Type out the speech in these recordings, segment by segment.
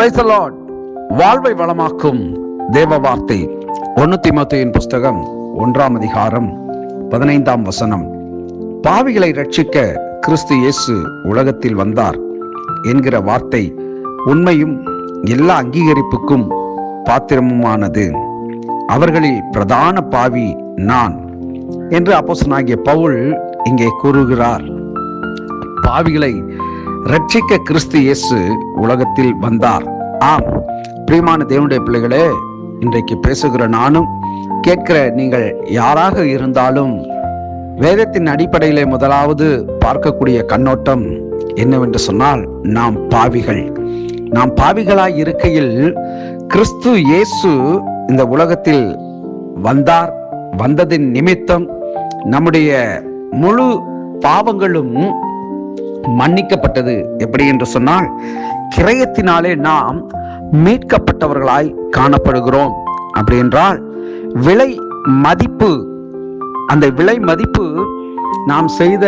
Price வாழ்வை வளமாக்கும் தேவ வார்த்தை. ஒன்னு திமுத்தையின் புஸ்தகம் ஒன்றாம் அதிகாரம் பதினைந்தாம் வசனம். பாவிகளை ரட்சிக்க கிறிஸ்து இயேசு உலகத்தில் வந்தார் என்கிற வார்த்தை உண்மையும் எல்லா அங்கீகரிப்புக்கும் பாத்திரமுமானது. அவர்களில் பிரதான பாவி நான் என்று அப்போசனாகிய பவுல் இங்கே கூறுகிறார். பாவிகளை ரட்சிக்க கிறிஸ்து இயேசு உலகத்தில் வந்தார். ஆம் பிரியமான தேவனுடைய பிள்ளைகளே இன்றைக்கு பேசுகிற நானும் கேட்கிற நீங்கள் யாராக இருந்தாலும் வேதத்தின் அடிப்படையிலே முதலாவது பார்க்கக்கூடிய கண்ணோட்டம் என்னவென்று சொன்னால் நாம் பாவிகள். நாம் பாவிகளாய் இருக்கையில் கிறிஸ்து இயேசு இந்த உலகத்தில் வந்தார். வந்ததின் நிமித்தம் நம்முடைய முழு பாவங்களும் மன்னிக்கப்பட்டது. எப்படி என்று சொன்னால் கிரயத்தினாலே நாம் மீட்கப்பட்டவர்களாய் காணப்படுகிறோம். அப்படி என்றால் விலை மதிப்பு அந்த விலை மதிப்பு நாம் செய்த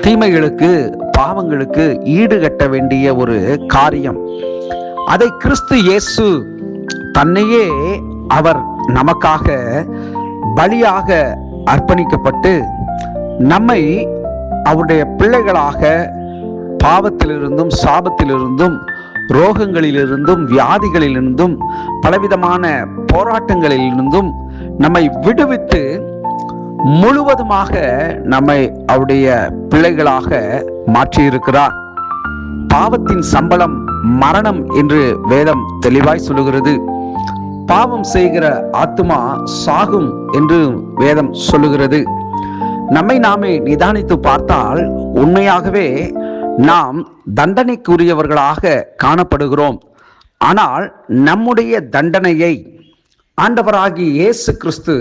தீமைகளுக்கு பாவங்களுக்கு ஈடுகட்ட வேண்டிய ஒரு காரியம். அதை கிறிஸ்து இயேசு தன்னையே அவர் நமக்காக பலியாக அர்ப்பணிக்கப்பட்டு நம்மை அவருடைய பிள்ளைகளாக பாவத்திலிருந்தும் சாபத்திலிருந்தும் ரோகங்களிலிருந்தும் வியாதிகளிலிருந்தும் பலவிதமான போராட்டங்களிலிருந்தும் நம்மை விடுவித்து முழுவதுமாக நம்மை அவருடைய பிள்ளைகளாக மாற்றியிருக்கிறார். பாவத்தின் சம்பளம் மரணம் என்று வேதம் தெளிவாய் சொல்லுகிறது. பாவம் செய்கிற ஆத்மா சாகும் என்று வேதம் சொல்லுகிறது. நம்மை நாமே நிதானித்து பார்த்தால் உண்மையாகவே நாம் தண்டனைக்குரியவர்களாக காணப்படுகிறோம். ஆனால் நம்முடைய தண்டனையை ஆண்டவராகி இயேசு கிறிஸ்து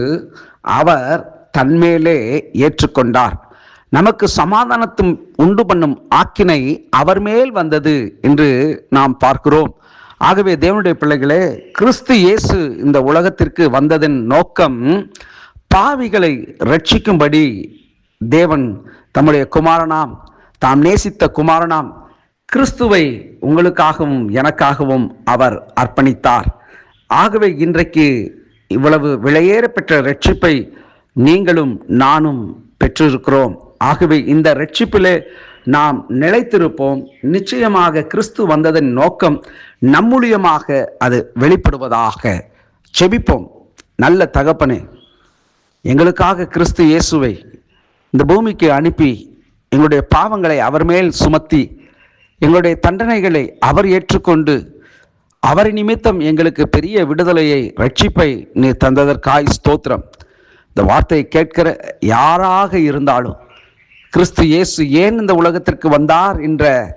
அவர் தன்மேலே ஏற்றுக்கொண்டார். நமக்கு சமாதானத்தும் உண்டு பண்ணும் ஆக்கினை அவர் மேல் வந்தது என்று நாம் பார்க்கிறோம். ஆகவே தேவனுடைய பிள்ளைகளே கிறிஸ்து இயேசு இந்த உலகத்திற்கு வந்ததன் நோக்கம் பாவிகளை ரட்சிக்கும்படி தேவன் தம்முடைய குமாரனாம் தாம் நேசித்த குமாரனாம் கிறிஸ்துவை உங்களுக்காகவும் எனக்காகவும் அவர் அர்ப்பணித்தார். ஆகவே இன்றைக்கு இவ்வளவு விலையேற பெற்ற ரட்சிப்பை நீங்களும் நானும் பெற்றிருக்கிறோம். ஆகவே இந்த ரட்சிப்பிலே நாம் நிலைத்திருப்போம். நிச்சயமாக கிறிஸ்து வந்ததன் நோக்கம் நம்முழியமாக அது வெளிப்படுவதாக செபிப்போம். நல்ல தகப்பனே. எங்களுக்காக கிறிஸ்து இயேசுவை இந்த பூமிக்கு அனுப்பி எங்களுடைய பாவங்களை அவர் மேல் சுமத்தி எங்களுடைய தண்டனைகளை அவர் ஏற்றுக்கொண்டு அவர் நிமித்தம் எங்களுக்கு பெரிய விடுதலையை ரட்சிப்பை நீ தந்ததற்காய் ஸ்தோத்திரம். இந்த வார்த்தையை கேட்கிற யாராக இருந்தாலும் கிறிஸ்து இயேசு ஏன் இந்த உலகத்திற்கு வந்தார் என்ற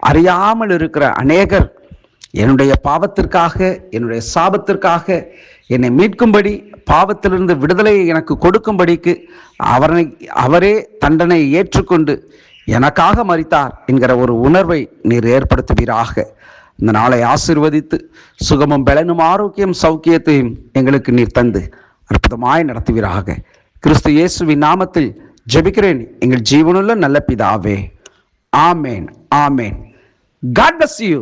அறியாமல் இருக்கிற அநேகர் என்னுடைய பாவத்திற்காக என்னுடைய சாபத்திற்காக என்னை மீட்கும்படி பாவத்திலிருந்து விடுதலையை எனக்கு கொடுக்கும்படிக்கு அவரை அவரே தண்டனை ஏற்றுக்கொண்டு எனக்காக மறித்தார் என்கிற ஒரு உணர்வை நீர் ஏற்படுத்துவீராக. இந்த நாளை ஆசிர்வதித்து சுகமும் பலனும் ஆரோக்கியம் சௌக்கியத்தையும் எங்களுக்கு நீர் தந்து அற்புதமாய் நடத்துவீராக. கிறிஸ்து இயேசுவின் நாமத்தில் ஜெபிக்கிறேன். எங்கள் ஜீவனுள்ள நல்ல பிதாவே. ஆமேன் ஆமேன். God bless you